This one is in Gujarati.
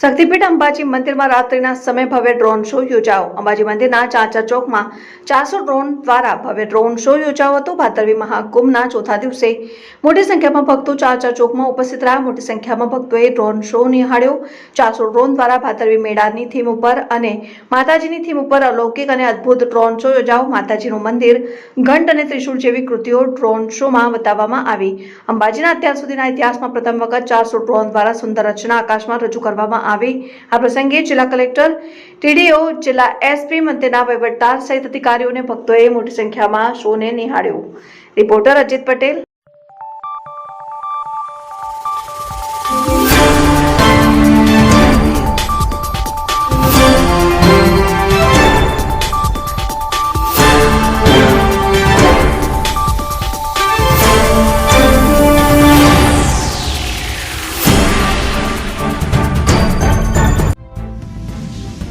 શક્તિપીઠ અંબાજી મંદિરમાં રાત્રિના સમય ભવ્ય ડ્રોન શો યોજાયો. અંબાજી મંદિરના ચાચા ચોકમાં ચારસો ડ્રોન દ્વારા ભવ્ય ડ્રોન શો યોજાયો હતો. ભાદરવી મહાકુંભના ચોથા દિવસે મોટી સંખ્યામાં ભક્તો ચાચા ચોકમાં ઉપસ્થિત રહ્યા. મોટી સંખ્યામાં ભક્તોએ ડ્રોન શો નિહાળ્યો. ચારસો ડ્રોન દ્વારા ભાદરવી મેળાની થીમ ઉપર અને માતાજીની થીમ ઉપર અલૌકિક અને અદ્ભુત ડ્રોન શો યોજાયો. માતાજીનું મંદિર ઘંટ અને ત્રિશૂળ જેવી કૃતિઓ ડ્રોન શોમાં બતાવવામાં આવી. અંબાજીના અત્યાર સુધીના ઇતિહાસમાં પ્રથમ વખત ચારસો ડ્રોન દ્વારા સુંદર રચના આકાશમાં રજૂ આવી. આ પ્રસંગે જિલ્લા કલેક્ટર, ટીડીઓ, જિલ્લા એસપી મંત્રીના વહીવટદાર સહિત અધિકારીઓને ભક્તોએ મોટી સંખ્યામાં શોને નિહાળ્યો. રિપોર્ટર અજીત પટેલ